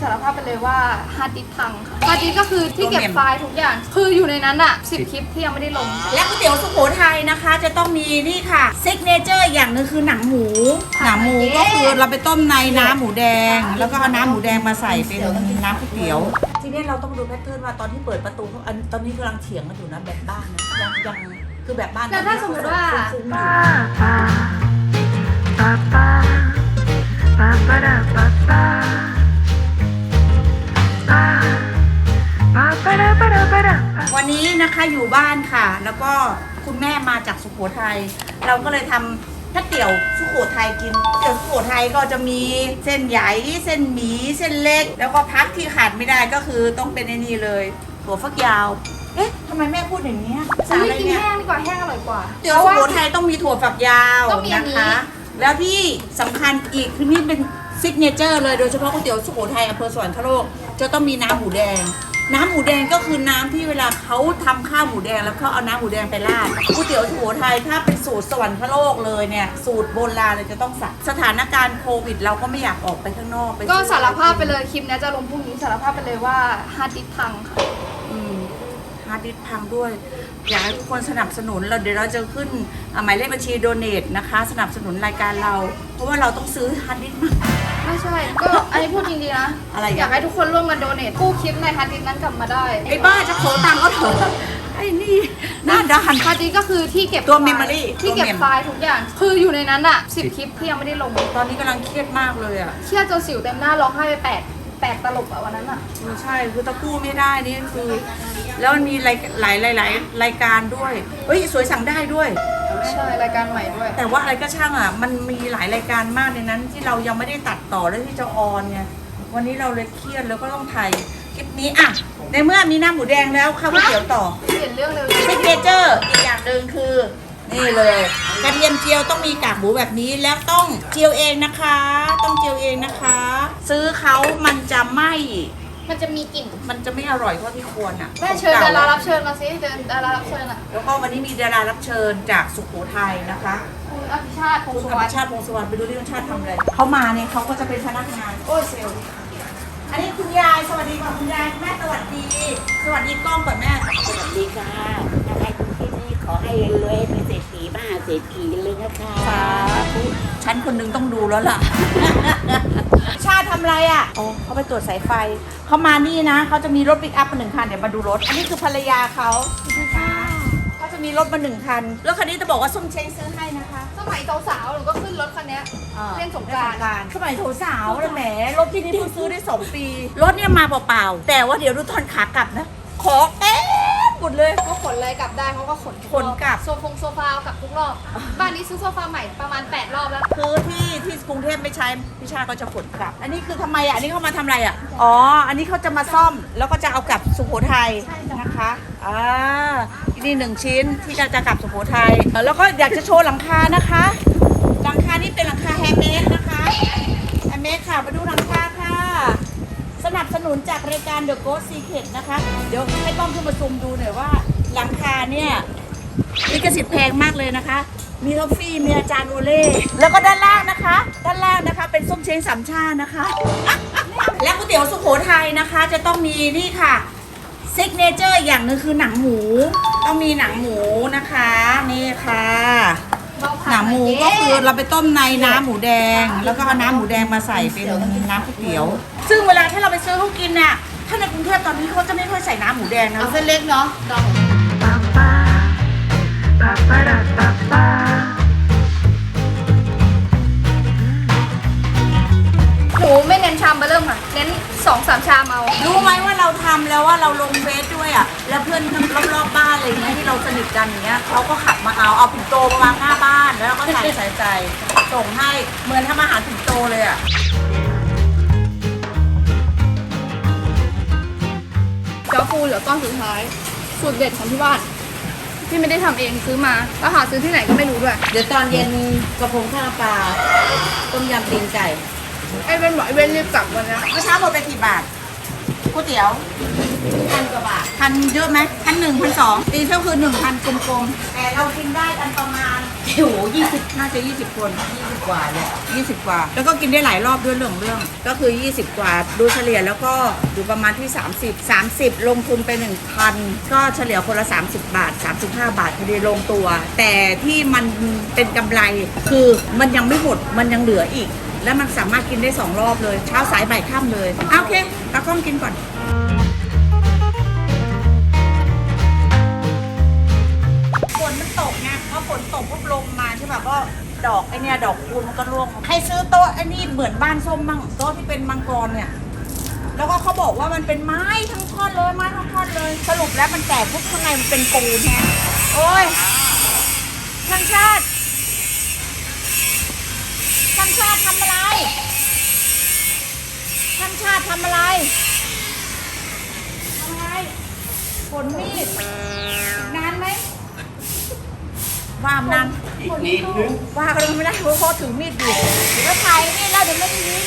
สารภาพไปเลยว่าฮาร์ดดิสก์พังค่ะฮาร์ดดิสก์ก็คือที่เก็บไฟล์ทุกอย่าง คืออยู่ในนั้นอะ10 คลิปที่ยังไม่ได้ลง และก๋วยเตี๋ยวสุโขทัยนะคะ จะต้องมีนี่ค่ะซิกเนเจอร์อย่างหนึงคือหนังหมู หนังหมูก็คือเราไปต้มในน้ำหมูแดง แล้วก็เอาน้ำหมูแดงมาใส่เป็นน้ำก๋วยเตี๋ยว ทีนี้เราต้องดูแพทเทิร์นว่าตอนที่เปิดประตูเขาอันตอนนี้กำลังเถียงกันอยู่นะแบบบ้านนะยังยังคือแบบบ้านแล้วถ้าสมมุติว่า ฟุ้งๆอยู่ วันนี้นะคะอยู่บ้านค่ะ แล้วก็คุณแม่มาจากสุโขทัยเราก็เลยทำถ้าเตี๋ยวสุโขทัยกินเตี๋ยวสุโขทัยก็จะมีเส้นใหญ่เส้นหมี่เส้นเล็ก แล้วก็พักที่ขาดไม่ได้ก็คือต้องเป็นไอ้นี่เลยถั่วฟักยาว เอ๊ะทำไมแม่พูดอย่างนี้ยภาษาซื้ออะไรกินเนี่ย แห้งดีกว่าแห้งอร่อยกว่าเตี๋ยวสุโขทัยต้องมีถั่วฝักยาวต้องมีอันนะนี้คะ แล้วที่สำคัญอีกคือนี่เป็นซิกเนเจอร์เลยโดยเฉพาะก๋วยเตี๋ยวสุโขทัยอำเภอสวรรคโลก จะต้องมีน้ำหมูแดง น้ำหมูแดงก็คือน้ำที่เวลาเขาทำข้าวหมูแดงแล้วเขาเอาน้ำหมูแดงไปราดก๋วยเตี๋ยวสุโขทัยถ้าเป็นสูตรสวรรคโลกเลยเนี่ย สูตรโบราณเลยจะต้องสั่งสถานการณ์โควิด เราก็ไม่อยากออกไปข้างนอกไปก็ซื้อสารภาพไปเลยคลิปเนี้ยจะลงพรุ่งนี้สารภาพไปเลยว่าฮาร์ดดิสก์พังค่ะ อืมฮาร์ดดิสก์พังด้วย อยากให้ทุกคนสนับสนุนเราเดี๋ยวเราจะขึ้นอ่าหมายเลขบัญชีโดเน a นะคะ สนับสนุนรายการเรา เพราะว่าเราต้องซื้อฮาร์ดดิสก์มา ไม่ใช่ ก็อันนี้พูดจริงๆนะอะไรอะอยากให้ทุกคนร่วมกันโดเนทกู้คลิปในฮาร์ดดิสก์นั้นกลับมาได้ไอ้บ้าจะขอตังค์เขาเถอะไอ้นี่หน้าด้าน ฮาร์ดดิสก์ก็คือที่เก็บตัวไฟล์ memory ที่เก็บตัว mem ไฟล์ทุกอย่าง คืออยู่ในนั้นอะ10คลิปที่ยังไม่ได้ลงตอนนี้กำลังเครียดมากเลยอะ เครียดจนสิวเต็มหน้าร้องไห้ไปแปดแปดตลบอะวันนั้นอะเออใช่คือตะกู้ไม่ได้นี่คือ แล้วมันมีหลายหลายหลายหลายรายการด้วยเฮ้ยสวยสั่งได้ด้วย ใช่รายการใหม่ด้วย แต่ว่าอะไรก็ช่างอะ มันมีหลายรายการมากในนั้น ที่เรายังไม่ได้ตัดต่อและที่จะออนไงวันนี้เราเลยเครียดแล้วก็ต้องถ่ายคลิปนี้อะในเมื่อมีน้ำหมูแดงแล้วข้าวก๋วยเตี๋ยวต่อเปลี่ยนเรื่องเร็วซิกเนเจอร์อีกอย่างหนึ่งคือ นี่เลยกระเทียมเจียวต้องมีกากหมูแบบนี้แล้วต้องเจียวเองนะคะ ต้องเจียวเองนะคะ ซื้อเขามันจะไม่ มันจะมีกลิ่นมันจะไม่อร่อยเท่าที่ควรอะแม่เชิญดารารับเชิญมาสิเดินดารารับเชิญอะแล้วก็วันนี้มีดารารับเชิญจากสุโขทัยนะคะคุณอภิชาติพงคุณศ์สุธรวรรมรณชาติพงศวรรณไปดูที่ธรรมชาติทำอะไรเขามาเนี่ยเขาก็จะเป็นพนักงานโอ้ยเซลล์อันนี้คุณยายสวัสดีค่ะคุณยายแม่สวัสดี สวัสดีกล้องก่อนแม่ สวัสดีค่ะถ้าใครดูที่นี่ขอให้รวยเป็นเศรษฐีมหา เศรษฐีเลยนะคะสาธุฉันคนหนึงต้องดูแล้วล่ะ ชาติทำอะไรอะอ๋อเขาไปตรวจสายไฟ เขามานี่นะ เขาจะมีรถปิกอัพมาหนึ่งคัน เดี๋ยวมาดูรถ อันนี้คือภรรยาเขาเขาจะมีรถมาหนึ่งคันแล้วคันนี้จะบอกว่าส้มเช้งซื้อให้นะคะ สมัยสาวๆหนูก็ขึ้นรถคันเนี้ยเล่นสงกรานต์สมัยโถสาวเลยแหม รถที่นี่เพิ่งซื้อได้สองปี รถเนี่ยมาเปล่าๆ แต่ว่าเดี๋ยวดูตอนขากลับนะ ขอเต็ม หมดเลย ก็ขนอะไรกลับได้เขาก็ขนทุขนกลับ โซฟงโซฟาเอากลับทุกรอบ บ้านนี้ซื้อโซฟาใหม่ประมาณ 8 รอบแล้วคือที่ที่กรุงเทพไม่ใช้พี่ชาก็จะขนกลับ อันนี้คือทำไมอะอันนี้เขามาทำอะไรอะอ๋อ อันนี้เขาจะมาซ่อมแล้วก็จะเอากลับสุโขทัยนะคะอ่านี่หนึ่งชิ้นที่จะจะกลับสุโขทัยเออแล้วก็อยากจะโชว์หลังคานะคะ หลังคานี่เป็นหลังคาแฮมเมดนะคะแฮมเมดค่ะมาดูหลังคาค่ะส นับสนุนจากรายการ The Ghost Secret นะคะ เดี๋ยวให้กล้องขึ้นมาซูมดูหน่อยว่า หลังคาเนี่ยลิขสิทธิ์แพงมากเลยนะคะ มีท็อฟฟี่ มีอาจารย์โอเล่แล้วก็ด้านล่างนะคะ ด้านล่างนะคะ เป็นส้มเช้งสามชานะคะ และก๋วยเตี๋ยวสุโขทัยนะคะ จะต้องมีนี่ค่ะซิกเนเจอร์อย่างหนึ่งคือหนังหมู ต้องมีหนังหมูนะคะ นี่ค่ะ หนังหมูก็คือเราไปต้มในน้ำหมูแดง แล้วก็เอาน้ำหมูแดงมาใส่เป็นน้ำก๋วยเตี๋ยว ซึ่งเวลาถ้าเราไปซื้อเขากินน่ะถ้าในกรุงเทพตอนนี้เขาจะไม่ค่อยใส่น้ำหมูแดงนะเอาเส้นเล็กเนาะดองหนูไม่เน้นชามเบอร์เริ่มค่ะเน้น สองสามชามเอา รู้ไหมว่าเราทำแล้วว่าเราลงเฟซด้วยอะ แล้วเพื่อนรอบๆบ้านอะไรเงี้ยที่เราสนิทกันอย่างเงี้ยเขาก็ขับมาเอาเอาปิ่นโตมาวางหน้าบ้านแล้วเราก็ใส่ใส่ใจส่งให้เหมือนทำอาหารปิ่นโตเลยอะเจ้าปูเหลือก้อนสุดท้าย สูตรเด็ดของที่บ้านที่ไม่ได้ทำเองซื้อมาแล้วหาซื้อที่ไหนก็ไม่รู้ด้วย เดี๋ยวตอนเย็นกระพงข้าวปลาต้มยำตีนไก่ ไอ้เป็นบอกไอ้เว้นรีบกลับวันเนี้ยเมื่อเช้าหมดไปกี่บาทก๋วยเตี๋ยวพันกว่าบาทพันเยอะไหมพันหนึ่งพันสองตีเท่าคือหนึ่งพันกลมๆแต่เรากินได้กันประมาณโอ้โหยี่สิบน่าจะยี่สิบคนยี่สิบกว่าเลยยี่สิบกว่า แล้วก็กินได้หลายรอบด้วยเรื่องเรื่อง ก็คือ20กว่าดูเฉลี่ยแล้วก็อยู่ประมาณที่30 30ลงทุนไป1,000ก็เฉลี่ยคนละ30บาท35บาทพอดีลงตัว แต่ที่มันเป็นกำไรคือมันยังไม่หมดมันยังเหลืออีก แล้วมันสามารถกินได้2รอบเลย เช้าสายบ่ายค่ำเลยอะโอเคตากล้องกินก่อนฝนมันตกไงพอฝนตกปุ๊บลมมาใช่ป่ะก็ดอกไอเนี่ยดอกคูณมันก็ร่วงใครซื้อโต๊ะไอนี่เหมือนบ้านส้มมั่งโต๊ะที่เป็นมังกรเนี่ยแล้วก็เขาบอกว่ามันเป็นไม้ทั้งท่อนเลยไม้ทั้งท่อนเลย สรุปแล้วมันแตกปุ๊บข้างในมันเป็นปูนแฮะโอ้ยช่างชาติช่างชาติทำอะไรช่า งชาติทำอะไรทำอะไรฝนมีดนานไหมว่ามนานว่ากันไม่ได้เพราะเขาถือมีดอยู่เดี๋ยวก็ถ่ายนี่แล้วเดี๋ยวไม่ได้ยิน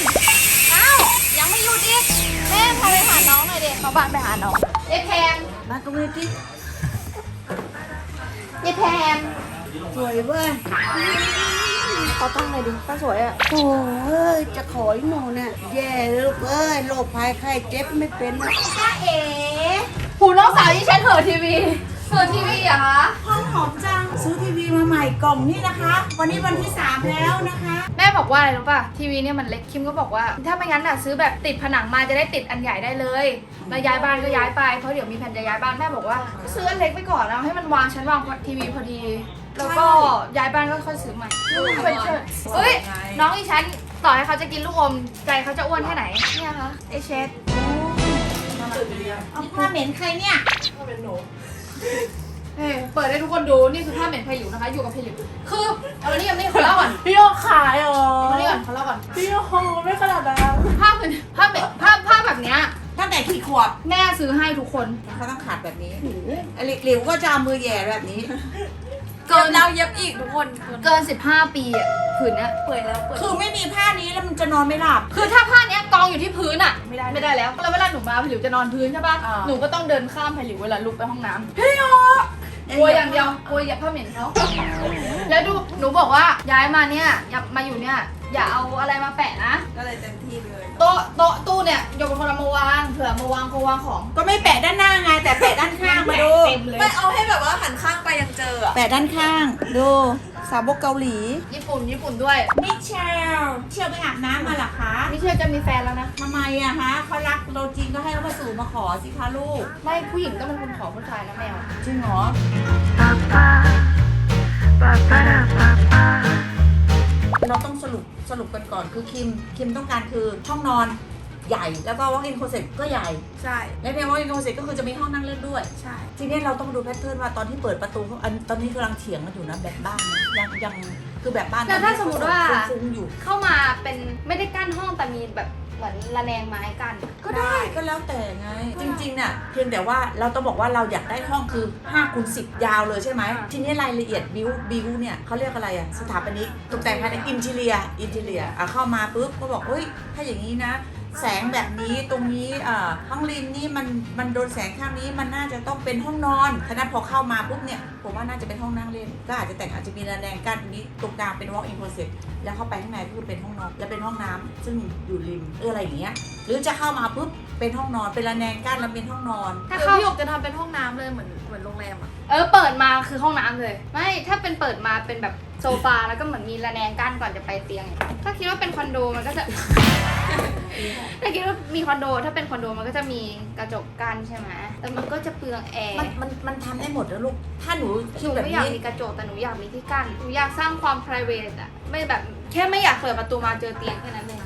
อ้าวยังไม่หยุดอีกแม่พาไปหาน้องหน่อยเด็กเขาบ้านไปหาน้องยายแพงมาตรงนี้ที่ยายแพง สวยเว้ยเขาตั้งเลยดิตั้งสวยอะ โอ้ยจะขออีโมเนี่ยแย่เลยลูกเอ้ยโรคภัยไข้เจ็บไม่เป็นนะจ้าเอ๋หูน้องสาวยี่ฉันเหอะทีวีเหอะทีวีเหรอะคะห้องหอมจัง ซื้อทีวีมาใหม่กล่องนี่นะคะ วันนี้วันที่ 3 แล้วนะคะ แม่บอกว่าอะไรรู้ป่ะ ทีวีเนี่ยมันเล็กคิมก็บอกว่า ถ้าไม่งั้นอะซื้อแบบติดผนังมาจะได้ติดอันใหญ่ได้เลยแล้วย้ายบ้านก็ย้ายไปเพราะเดี๋ยวมีแผนจะย้ายบ้านแม่บอกว่า ซื้ออันเล็กไปก่อนแล้วให้มันวางชั้นวางทีวีพอดี แล้วก็ย้ายบ้านก็ค่อยซื้อใหม่เป็นเชิญเฮ้ย น้องอีฉันต่อให้เขาจะกินลูกอมใจเขาจะอ้วนแค่ไหน เนี่ยคะไอเชดเอาผ้าเหม็นใครเนี่ยเฮ้ยเปิดให้ทุกคนดู นี่คือภาพเหม็นพายุนะคะ อยู่กับพายุคือเอาแล้วนี่ยังไม่เขาเล่าก่อนพี่โอขายเหรอเอานี่ก่อนเขาเล่าก่อนพี่โอไม่ขนาดนั้นภาพเหมือนภาพเหม็นภาพภาพแบบเนี้ยตั้งแต่กี่ขวบแม่ซื้อให้ทุกคนเขาต้องขาดแบบนี้ไอ้หลิวก็จะเอามือแหย่แบบนี้ เกินเราเย็บอีกทุกคนเกิน 15 ปีอะผืนเนี้ยเปิดแล้วเปิดคือไม่มีผ้านี้แล้วมันจะนอนไม่หลับ คือถ้าผ้าเนี้ยกองอยู่ที่พื้นอะไม่ได้ไม่ได้แล้วแล้วเวลาหนูมาผลิวจะนอนพื้นใช่ป่ะอ่า หนูก็ต้องเดินข้ามผลิวเวลาลุกไปห้องน้ำ พี่โอกลัวอย่างเดียวกลัวเหยียบผ้าเหม็นเขาแล้วดูหนูบอกว่าย้ายมาเนี่ยอย่ามาอยู่เนี่ย อย่าเอาอะไรมาแปะนะ ก็เลยเต็มที่เลยโต๊ะโต๊ะตู้เนี่ยยกเป็นคนละมาวางเผื่อมาวางโควางของ ก็ไม่แปะด้านหน้าไง แต่แปะด้านข้างมาดู เต็มเลยไม่เอาให้แบบว่าหันข้างไปยังเจออะแปะด้านข้าง ดู สาวกเกาหลี ญี่ปุ่นญี่ปุ่นด้วยมิเชลเชลไปอาบน้ำมาเหรอคะนี่เชื่อจะมีแฟนแล้วนะ ทำไมอะคะเขารักเราจริงก็ให้เขามาสู่มาขอสิคะลูก ไม่ผู้หญิงต้องเป็นคนขอผู้ชายนะแมว จริงเหรอเสรุปสรุปกันก่อนคือคิมคิมต้องการคือห้องนอนใหญ่แล้วก็ walk in closet ก็ใหญ่ ใช่ และใน walk in closet ก็คือจะมีห้องนั่งเล่นด้วย ใช่ ทีนี้เราต้องดูแพทเทิร์นว่าตอนที่เปิดประตูเขาอันตอนนี้กำลังเถียงกันอยู่นะแบบบ้านนะยังยังคือแบบบ้านแล้วถ้าสมมุติว่า ฟุ้งๆอยู่ เข้ามาเป็นไม่ได้กั้นห้องแต่มีแบบเหมือนระแนงไม้กัน ก็ได้ก็ แล้วแต่ไง จริงๆน่ะเพียงแต่ว่าเราต้องบอกว่าเราอยากได้ห้องคือ5คูณ10 ยาวเลยใช่ไหม ทีนี้รายละเอียดบิวบิวเนี่ยเขาเรียกอะไรอะสถาปนิกตกแต่งภายในอินทีเรียอินทีเรียอะเข้ามาปุ๊บก็บอกเฮ้ยถ้าอย่างนี้นะ แสงแบบนี้ตรงนี้อ่าข้างริมนี่มันมันโดนแสงข้างนี้มันน่าจะต้องเป็นห้องนอนฉะนั้นพอเข้ามาปุ๊บเนี่ยผมว่าน่าจะเป็นห้องนั่งเล่น ก็อาจจะแต่งอาจจะมีระแนงกั้นตรงนี้ตรงกลางเป็น walk in closet แล้วเข้าไปข้างในก็คือเป็นห้องนอนและเป็นห้องน้ำซึ่งอยู่ริมเอออะไรอย่างเงี้ยหรือจะเข้ามาปุ๊บเป็นห้องนอนเป็นระแนงกั้นแล้วเป็นห้องนอนถ้าเดี๋ยวเข้าพี่หยกจะทำเป็นห้องน้ำเลยเหมือนเหมือนโรงแรมอะเออเปิดมาคือห้องน้ำเลย ไม่ถ้าเป็นเปิดมาเป็นแบบโซฟาแล้วก็เหมือนมีระแนงกั้นก่อนจะไปเตียง ถ้าคิดว่าเป็นคอนโดมันก็จะ ถ้าคิดว่ามีคอนโด ถ้าเป็นคอนโดมันก็จะมีกระจกกั้นใช่ไหมแต่มันก็จะเปลืองแอร์มันมันมันทำได้หมดนะลูก ถ้าหนูหคินูดแบบไม่อยากนี้มีกระจกแต่หนูอยากมีที่กั้นหนูอยากสร้างความ p r i v a t อะไม่แบบแค่ไม่อยากเปิดประตูมาเจอเตียงแค่นั้นเอง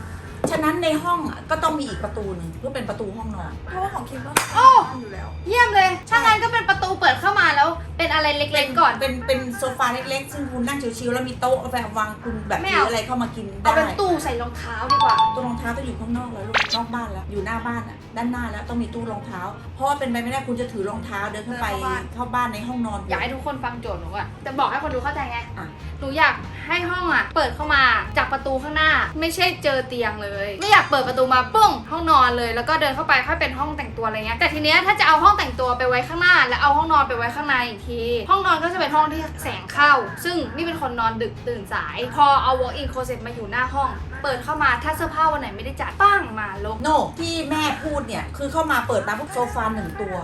ฉะนั้นในห้องอะก็ต้องมีอีกประตูหนึ่งเพื่อเป็นประตูห้องนอน เพราะว่าของคิมก็โอ้ อยู่แล้ว เยี่ยมเลย ถ้างั้นก็เป็นประตูเปิดเข้ามาแล้ว เป็นอะไรเล็กๆก่อน เป็นเป็นโซฟาเล็กๆ ซึ่งคุณนั่งชิวๆแล้วมีโต๊ะแบบวางคุณแบบไม่มีเอา อะไรเข้ามากินเอาได้เป็นตู้ใส่รองเท้าดีกว่าตู้รองเท้าต้องอยู่ข้างนอกแล้วลูกนอกบ้านแล้ว อยู่หน้าบ้านอะ ด้านหน้าแล้วต้องมีตู้รองเท้า เพราะว่าเป็นไปไม่ได้คุณจะถือรองเท้าเดินเข้าไปเดินเข้าบ้าน เข้าบ้านในห้องนอน อยากให้ทุกคนฟังโจทย์หนูอะจะบอกให้คนดูเข้าใจไงอะ หนูอยากให้ห้องอะเปิดเข้ามาจากประตูข้างหน้า ไม่ใช่เจอเตียงเลยเลยไม่อยากเปิดประตูมาปุ้งห้องนอนเลย แล้วก็เดินเข้าไปค่อยเป็นห้องแต่งตัวอะไรเงี้ยแต่ทีเนี้ยถ้าจะเอาห้องแต่งตัวไปไว้ข้างหน้า แล้วเอาห้องนอนไปไว้ข้างในอีกที ห้องนอนก็จะเป็นห้องที่แสงเข้า ซึ่งนี่เป็นคนนอนดึกตื่นสาย พอเอา walk in closet มาอยู่หน้าห้อง เปิดเข้ามาถ้าเสื้อผ้าวันไหนไม่ได้จัดปั้งมาลกโนที่แม่พูดเนี่ย คือเข้ามาเปิดมาพวกโซฟาหนึ่งตัว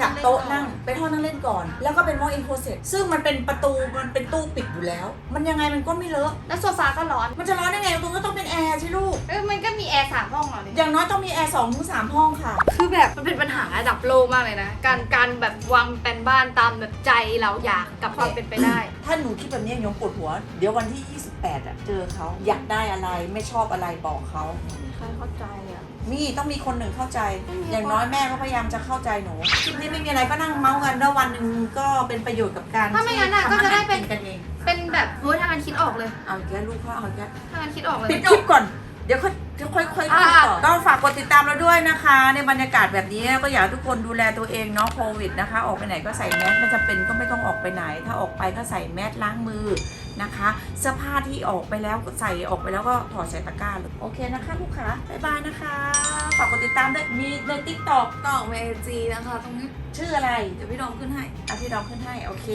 กับโต๊ะนั่งเป็นห้องนั่งเล่นก่อน แล้วก็เป็น walk in closet ซึ่งมันเป็นประตูมันเป็นตู้ปิดอยู่แล้ว มันยังไงมันก็ไม่เลอะแล้วโซฟาก็ร้อน มันจะร้อนได้ไงตรงก็ต้องเป็นแอร์ใช่ลูกเอ้ยมันก็มีแอร์สามห้องเหรอเนี่ยอย่างน้อยต้องมีแอร์สองถึงสามห้องค่ะ คือแบบมันเป็นปัญหาระดับโลกมากเลยนะ การการแบบวางแผนบ้านตามแบบใจเราอยากกับความเป็นไปได้ ถ้าหนูคิดแบบนี้ยงปวดหัว เดี๋ยววันที่ 28อะเจอเขาอยากได้อะไรไม่ชอบอะไรบอกเขาใครเข้าใจอะ มีต้องมีคนหนึ่งเข้าใจ อย่างน้อยแม่ก็พยายามจะเข้าใจหนูคลิปนี้ไม่มีอะไรก็นั่งเมาส์กันแล้ววันหนึ่งก็เป็นประโยชน์กับการถ้าไม่งั้นน่ะที่ก็จะได้เป็นทำอาหารกินกันเองเป็นแบบโอ้ยทางการคิดออกเลยเอาแกลูกเขาเอาแกทางการคิดออกเลย ปิดคลิปก่อน เดี๋ยวค่อยเดี๋ยวค่อยค่อยคุยต่อ อ่า ก็ฝากกดติดตามเราด้วยนะคะ ในบรรยากาศแบบนี้ก็อยากให้ทุกคนดูแลตัวเองเนาะโควิดนะคะ ออกไปไหนก็ใส่แมสไม่จำเป็นก็ไม่ต้องออกไปไหน ถ้าออกไปก็ใส่แมสล้างมือ นะคะเสื้อผ้าที่ออกไปแล้วใส่ออกไปแล้วก็ถอดใส่ตะกร้าเลยโอเคนะคะลูกค้าบ๊ายบายนะคะฝากกดติดตามด้วยมีในติ๊กต็อกกล่องเมจีนะคะตรงนี้ชื่ออะไรเดี๋ยวพี่ดอมขึ้นให้อะพี่ดอมขึ้นให้โอเค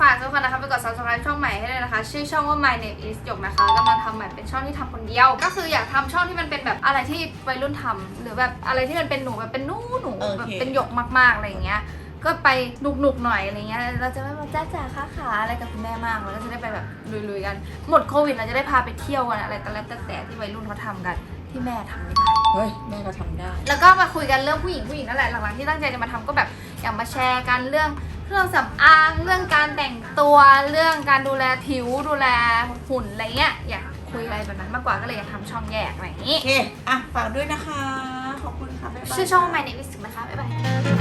ฝากทุกคนนะคะไปกด subscribe ช่องใหม่ให้เลยนะคะ ชื่อช่องว่า my name is หยกนะคะกำลังทำใหม่เป็นช่องที่ทำคนเดียว ก็คืออยากทำช่องที่มันเป็นแบบอะไรที่วัยรุ่นทำหรือแบบอะไรที่มันเป็นหนูแบบเป็นหนูหนูเคแบบเป็นหยกมากๆอะไรอย่างเงี้ย ก็ไปหนุกๆหน่อยอะไรเงี้ยเราจะไม่มาจ้าจ๋าค้าขาอะไรกับคุณแม่มากเราก็จะได้ไปแบบลุยๆกัน หมดโควิดเราจะได้พาไปเที่ยวกันอะไรแต่แล้วแต่ที่วัยรุ่นเขาทำกันที่แม่ทำไม่ได้เฮ้ยแม่ก็ทำได้ แล้วก็มาคุยกันเรื่องผู้หญิงผู้หญิงนั่นแหละหลังๆที่ตั้งใจจะมาทำก็แบบอยากมาแชร์กันเรื่องเครื่องสำอางเรื่องการแต่งตัวเรื่องการดูแลผิวดูแลหุ่นอะไรเงี้ยอยากคุยอะไรแบบนั้นมากกว่าก็เลยอยากทำช่องแยกอะไรอย่างนี้โอเคอะฝากด้วยนะคะขอบคุณค่ะบ๊ายบายชื่อช่อง My Name is นะคะบ๊ายบาย